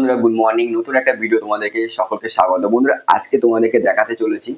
বন্ধুরা good morning নতুন একটা ভিডিও তোমাদেরকে সকলকে স্বাগত। বন্ধুরা, আজকে তোমাদেরকে দেখাতে চলেছি,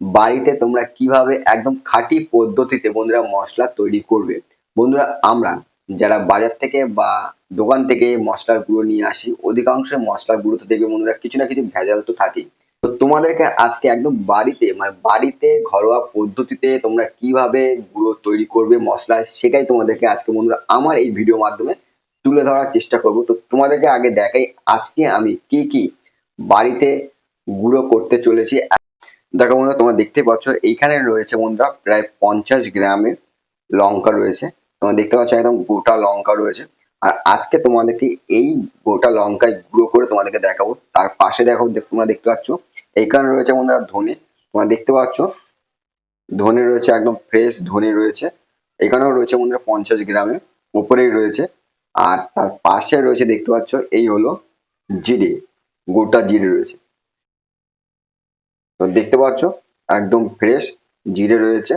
বাড়িতে তোমরা কীভাবে একদম খাঁটি পদ্ধতিতে বন্ধুরা মশলা তৈরি করবে। বন্ধুরা, আমরা যারা বাজার থেকে বা দোকান থেকে মশলার গুঁড়ো নিয়ে আসি অধিকাংশ মশলার গুঁড়োতে দেখবে বন্ধুরা, কিছু না কিছু ভেজাল তো থাকে তো তোমাদেরকে আজকে একদম বাড়িতে মানে বাড়িতে ঘরোয়া পদ্ধতিতে তোমরা কীভাবে গুঁড়ো তৈরি করবে মশলা, সেটাই তোমাদেরকে আজকে বন্ধুরা, আমার এই ভিডিওর মাধ্যমে তুলে ধরার চেষ্টা করব। তো তোমাদেরকে আগে দেখাই আজকে আমি কি কি বাড়িতে গুঁড়ো করতে চলেছি? দেখো বন্ধুরা, তোমরা দেখতে পাচ্ছ, এইখানে রয়েছে বন্ধুরা প্রায় পঞ্চাশ গ্রামের লঙ্কা রয়েছে। তোমরা দেখতে পাচ্ছ, একদম গোটা লঙ্কা রয়েছে। আর আজকে তোমাদেরকে এই গোটা লঙ্কায় গুঁড়ো করে তোমাদেরকে দেখাবো। তার পাশে দেখো তোমরা দেখতে পাচ্ছ, এইখানে রয়েছে বন্ধুরা ধনে। তোমরা দেখতে পাচ্ছ, ধনে রয়েছে, একদম ফ্রেশ ধনে রয়েছে। এখানেও রয়েছে বন্ধুরা পঞ্চাশ গ্রামের, উপরেই রয়েছে। আর তার পাশে রয়েছে, দেখতে পাচ্ছ, এই হলো জিরে, গোটা জিরে রয়েছে। তো দেখতে পাচ্ছ, একদম ফ্রেশ জিরে রয়েছে।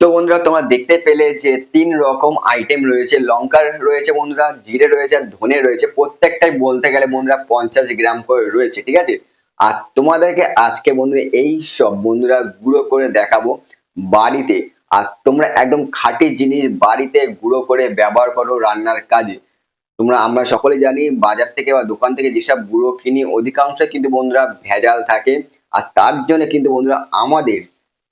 তো বন্ধুরা, তোমরা দেখতে পেলে যে তিন রকম আইটেম রয়েছে। লঙ্কার রয়েছে বন্ধুরা, জিরে রয়েছে, আর ধনে রয়েছে। প্রত্যেকটাই বলতে গেলে বন্ধুরা পঞ্চাশ গ্রাম করে রয়েছে, ঠিক আছে? আর তোমাদেরকে আজকে বন্ধুরা এই সব বন্ধুরা গুঁড়ো করে দেখাবো বাড়িতে। আর তোমরা একদম খাঁটি জিনিস বাড়িতে গুঁড়ো করে ব্যবহার করো রান্নার কাজে। তোমরা, আমরা সকলে জানি বাজার থেকে বা দোকান থেকে যেসব গুঁড়ো কিনি অধিকাংশ কিন্তু বন্ধুরা ভেজাল থাকে। আর তার জন্য কিন্তু বন্ধুরা আমাদের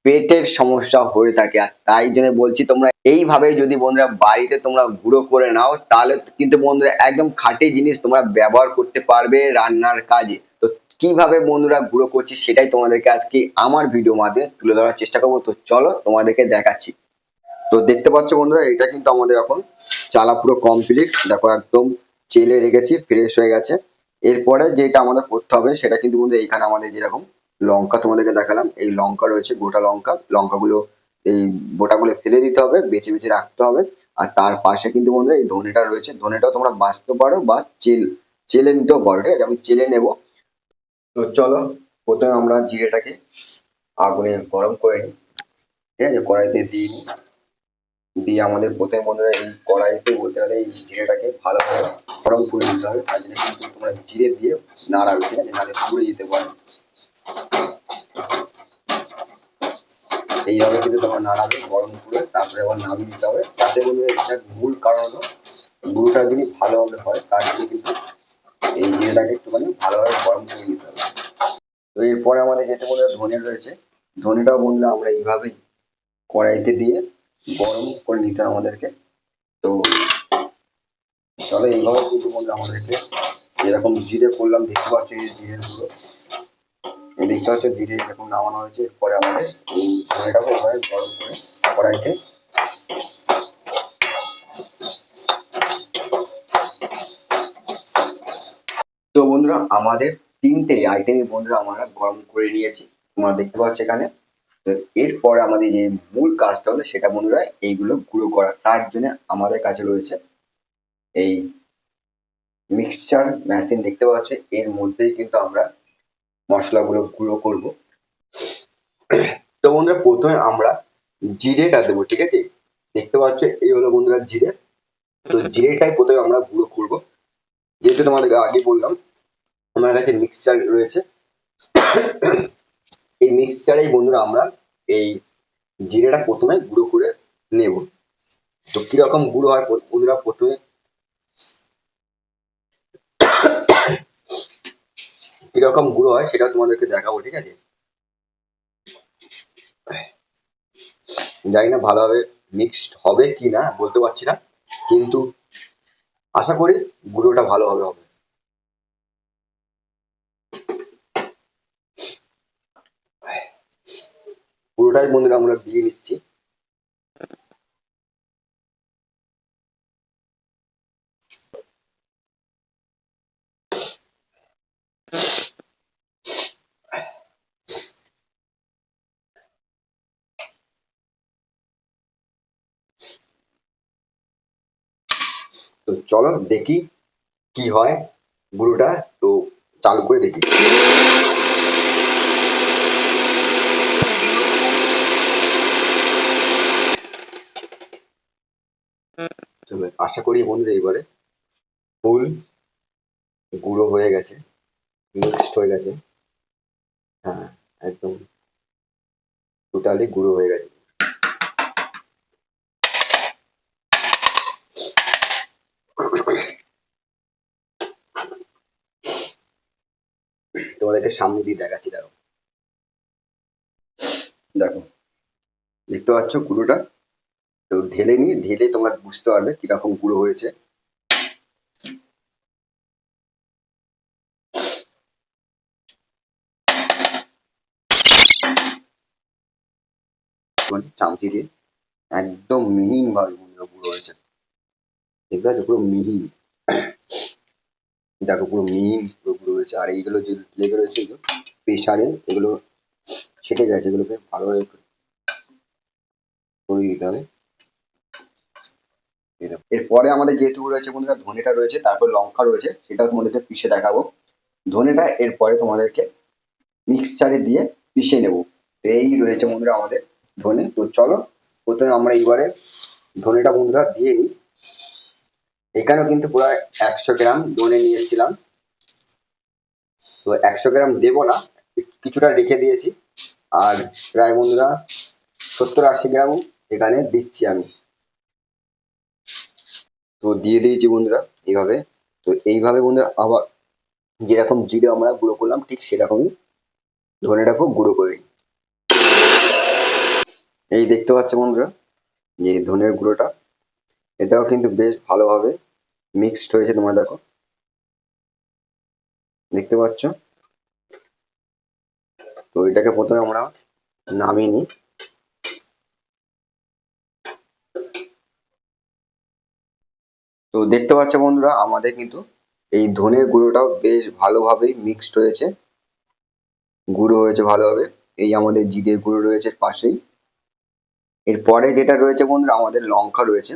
পেটের সমস্যা হয়ে থাকে। আর তাই জন্য বলছি তোমরা এইভাবে যদি বন্ধুরা বাড়িতে তোমরা গুঁড়ো করে নাও, তাহলে কিন্তু বন্ধুরা একদম খাঁটি জিনিস তোমরা ব্যবহার করতে পারবে রান্নার কাজে। কীভাবে বন্ধুরা গুঁড়ো করছি সেটাই তোমাদেরকে আজকে আমার ভিডিও মাধ্যমে তুলে ধরার চেষ্টা করব। তো চলো তোমাদেরকে দেখাচ্ছি। তো দেখতে পাচ্ছ বন্ধুরা, এটা কিন্তু আমাদের এখন চালা পুরো কমপ্লিট দেখো একদম চেলে রেখেছি ফ্রেশ হয়ে গেছে। এরপরে যেটা আমাদের করতে হবে, সেটা কিন্তু বন্ধুরা এইখানে আমাদের যেরকম লঙ্কা তোমাদেরকে দেখালাম, এই লঙ্কা রয়েছে, গোটা লঙ্কা। লঙ্কাগুলো, এই বোটাগুলো ফেলে দিতে হবে, বেছে বেছে রাখতে হবে। আর তার পাশে কিন্তু বন্ধুরা এই ধনেটা রয়েছে। ধনেটাও তোমরা বাঁচতে পারো বা চেল, চেলে নিতেও পারো, ঠিক আছে? আমি চেলে নেব। তো চলো, প্রথমে আমরা জিরেটাকে আগুনে গরম করে নিই। ঠিক আছে? কড়াইতে দিয়ে দিয়ে আমাদের প্রথমে বন্ধুরা এই কড়াইতে বলতে গেলে এই জিরেটাকে ভালোভাবে গরম করে নিতে হবে। তার জন্য কিন্তু তোমরা জিরে দিয়ে নাড়াবে, ঠিক আছে? নাহলে পুড়ে যেতে পারে। এইভাবে কিন্তু তোমরা নাড়াবে, গরম করে তারপরে আবার নামিয়ে দিতে হবে। তাতে বন্ধুরা এটা মূল কারণ হলো, গুঁড়োটা যদি ভালোভাবে হয় তার জন্য কিন্তু এই জিরেটাকে একটুখানি ভালোভাবে গরম করে নিতে হবে। তো এরপরে আমাদের যেতে বন্ধুরা ধনে রয়েছে ধনেটাও বন্ধুরা আমরা এইভাবেই কড়াইতে দিয়ে গরম করে নিতে হবে আমাদেরকে। তো চলো এইভাবে কিন্তু বন্ধুরা আমাদেরকে যেরকম জিরে করলাম দেখতে পাচ্ছ এই জিরে গুলো দেখতে পাচ্ছ জিরে এরকম নামানো হয়েছে, এরপরে আমাদের এই ধনেটাকে এভাবে গরম করে কড়াইতে বন্ধুরা, আমাদের তিনটে আইটেমই বন্ধুরা আমরা গরম করে নিয়েছি। তোমরা দেখতে পাচ্ছ এখানে। তো এরপরে আমাদের যে মূল কাজটা হলো সেটা বন্ধুরা, এইগুলো গুঁড়ো করা। তার জন্য আমাদের কাছে রয়েছে এই মিক্সচার মেশিন দেখতে পাচ্ছ। এর মধ্যেই কিন্তু আমরা মশলাগুলো গুঁড়ো করব। তো বন্ধুরা, প্রথমে আমরা জিরেটা দেবো, ঠিক আছে? দেখতে পাচ্ছ, এই হলো বন্ধুরা জিরে। তো জিরেটাই প্রথমে আমরা গুঁড়ো করব। যেহেতু তোমাদেরকে আগে বললাম আমার কাছে মিক্সচার রয়েছে। এই মিক্সচারেই বন্ধুরা আমরা এই জিরেটা প্রথমে গুঁড়ো করে নেব। তো কীরকম গুঁড়ো হয় বন্ধুরা প্রথমে কীরকম গুঁড়ো হয় সেটা তোমাদেরকে দেখাবো, ঠিক আছে? জানি না ভালোভাবে মিক্সড হবে কি না বলতে পারছি না। কিন্তু আশা করি গুঁড়োটা ভালোভাবে হবে। পুরোটাই বন্ধুরা আমরা দিয়ে নিচ্ছি। তো চলো দেখি কি হয় গুঁড়োটা তো চালু করে দেখি। আশা করি বন্ধুরা এবারে ফুল গুঁড়ো হয়ে গেছে মিক্সড হয়ে গেছে। হ্যাঁ একদম টোটালি গুঁড়ো হয়ে গেছে। তোমাদেরকে সামনে দিয়ে দেখাচ্ছি, দেখো। দেখো, দেখতে পাচ্ছ গুঁড়োটা? তো ঢেলে নিয়ে, ঢেলে তোমরা বুঝতে পারবে কীরকম গুঁড়ো হয়েছে। চামচি দিয়ে একদম মিহিন ভাবে গুঁড়ো হয়েছে। দেখতে পাচ্ছ পুরো মিহিন দেখো পুরো মিহিন পুরো গুঁড়ো হয়েছে। আর এইগুলো যে লেগে রয়েছে এগুলো প্রেসারে এগুলো সেটে গেছে এগুলোকে ভালোভাবে করে দিতে হবে। এরপরে আমাদের যেহেতু রয়েছে বন্ধুরা, ধনেটা রয়েছে, তারপর লঙ্কা রয়েছে, সেটাও তোমাদেরকে পিষে দেখাবো। ধনেটা এরপরে তোমাদেরকে মিক্সচারে দিয়ে পিষে নেব। এই রয়েছে বন্ধুরা আমাদের ধনে। তো চলো, প্রথমে আমরা এইবারে ধনেটা বন্ধুরা দিয়ে নিই। এখানেও কিন্তু পুরো একশো গ্রাম ধনে নিয়ে এসেছিলাম। তো একশো গ্রাম দেবো না, কিছুটা রেখে দিয়েছি। আর প্রায় বন্ধুরা সত্তর আশি গ্রাম এখানে দিচ্ছি আমি। তো দিয়ে দিয়েছি বন্ধুরা এইভাবে। তো এইভাবে বন্ধুরা আবার যেরকম জিরে আমরা গুঁড়ো করলাম, ঠিক সেরকমই ধনেটাকেও গুঁড়ো করে নিই। এই দেখতে পাচ্ছ বন্ধুরা যে ধনের গুঁড়োটা, এটাও কিন্তু বেশ ভালোভাবে মিক্সড হয়েছে তোমরা দেখো। দেখতে পাচ্ছ? তো এটাকে প্রথমে আমরা নামিয়ে নিই। তো দেখতে পাচ্ছ বন্ধুরা, আমাদের কিন্তু এই ধনের গুঁড়োটাও বেশ ভালোভাবেই মিক্সড হয়েছে। গুঁড়ো হয়েছে ভালোভাবে। এই আমাদের জিরে গুঁড়ো রয়েছে পাশেই। এরপরে যেটা রয়েছে বন্ধুরা, আমাদের লঙ্কা রয়েছে।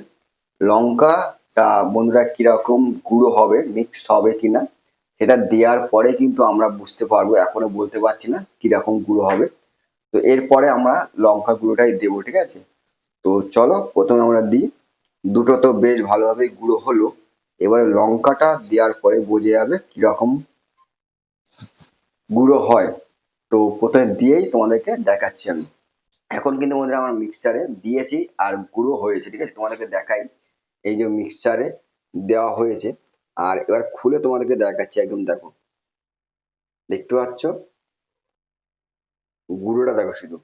লঙ্কাটা বন্ধুরা কীরকম গুঁড়ো হবে মিক্সড হবে কিনা, সেটা দেওয়ার পরে কিন্তু আমরা বুঝতে পারব, এখনও বলতে পারছি না কীরকম গুঁড়ো হবে। তো এরপরে আমরা লঙ্কা গুঁড়োটাই দেবো, ঠিক আছে? তো চলো, প্রথমে আমরা দিই। দুটো তো বেশ ভালোভাবেই গুঁড়ো হলো। এবারে লঙ্কাটা দেওয়ার পরে বোঝা যাবে কীরকম গুঁড়ো হয়। তো প্রথমে দিয়েই তোমাদেরকে দেখাচ্ছি আমি। এখন কিন্তু বন্ধুরা আমার মিক্সচারে দিয়েছি আর গুঁড়ো হয়েছে, ঠিক আছে? তোমাদেরকে দেখাই। এই যে মিক্সচারে দেওয়া হয়েছে। আর এবার খুলে তোমাদেরকে দেখাচ্ছি একদম, দেখো। দেখতে পাচ্ছ? গুঁড়োটা দেখো শুধু।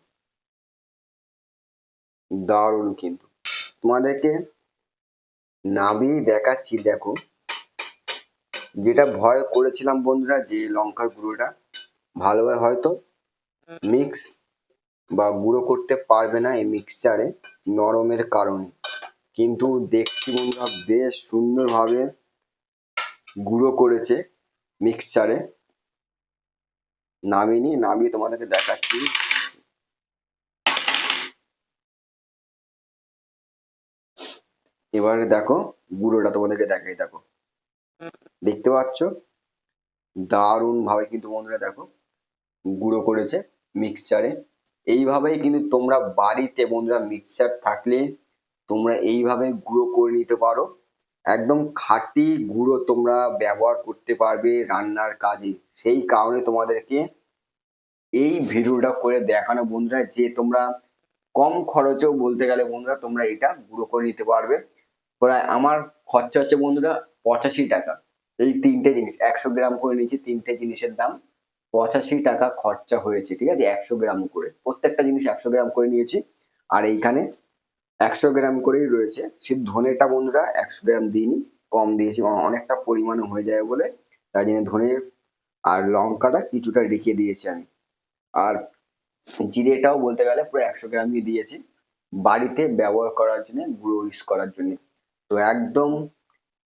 দারুণ কিন্তু। তোমাদেরকে নামিয়ে দেখাচ্ছি, দেখো। যেটা ভয় করেছিলাম বন্ধুরা, যে লঙ্কার গুঁড়োটা ভালোভাবে হয়তো মিক্স বা গুঁড়ো করতে পারবে না এই মিক্সচারে নরমের কারণে। কিন্তু দেখছি বন্ধুরা, বেশ সুন্দরভাবে গুঁড়ো করেছে মিক্সচারে নামিনি নামিয়ে তোমাদেরকে দেখাচ্ছি। এবারে দেখো গুঁড়োটা তোমাদেরকে দেখাই, দেখো। দেখতে পাচ্ছ? দারুণ ভাবে কিন্তু বন্ধুরা দেখো, গুঁড়ো করেছে মিক্সচারে এইভাবেই কিন্তু তোমরা বাড়িতে বন্ধুরা মিক্সচার থাকলে তোমরা এইভাবে গুঁড়ো করে নিতে পারো। একদম খাঁটি গুঁড়ো তোমরা ব্যবহার করতে পারবে রান্নার কাজে। সেই কারণে তোমাদেরকে এই ভিডিওটা করে দেখানো বন্ধুরা যে তোমরা কম খরচেও বলতে গেলে বন্ধুরা তোমরা এটা গুঁড়ো করে নিতে পারবে। প্রায় আমার খরচা হচ্ছে বন্ধুরা পঁচাশি টাকা। এই তিনটে জিনিস, একশো গ্রাম করে নিয়েছি, তিনটে জিনিসের দাম পঁচাশি টাকা খরচা হয়েছে, ঠিক আছে? একশো গ্রাম করে, প্রত্যেকটা জিনিস একশো গ্রাম করে নিয়েছি। আর এইখানে একশো গ্রাম করেই রয়েছে। সে ধনেটা বন্ধুরা একশো গ্রাম দিইনি, কম দিয়েছি অনেকটা পরিমাণে হয়ে যায় বলে। তাই জন্য ধনের আর লঙ্কাটা কিছুটা রেখে দিয়েছি আমি। আর জিরেটাও বলতে গেলে পুরো একশো গ্রামই দিয়েছি। বাড়িতে ব্যবহার করার জন্য, গুঁড়ো ইউজ করার জন্য। তো একদম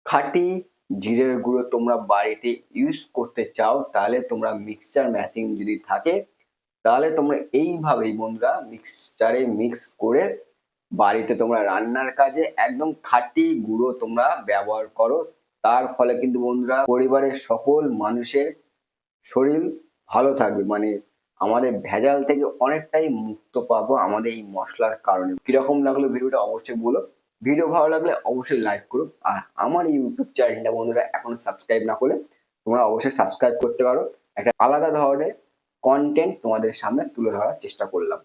খাঁটি জিরের গুঁড়ো তোমরা বাড়িতে ইউজ করতে চাও, তাহলে তোমরা মিক্সচার মেশিন যদি থাকে, তাহলে তোমরা এইভাবেই বন্ধুরা মিক্সচারে মিক্স করে বাড়িতে তোমরা রান্নার কাজে একদম খাঁটি গুঁড়ো তোমরা ব্যবহার করো। তার ফলে কিন্তু বন্ধুরা পরিবারের সকল মানুষের শরীর ভালো থাকবে। মানে আমাদের ভেজাল থেকে অনেকটাই মুক্ত পাবো আমাদের এই মশলার কারণে। কীরকম লাগল ভিডিওটা অবশ্যই বলো। ভিডিও ভালো লাগলে অবশ্যই লাইক করো। আর আমার ইউটিউব চ্যানেলটা বন্ধুরা এখনও সাবস্ক্রাইব না করলে তোমরা অবশ্যই সাবস্ক্রাইব করতে পারো। একটা আলাদা ধরনের কন্টেন্ট তোমাদের সামনে তুলে ধরার চেষ্টা করলাম।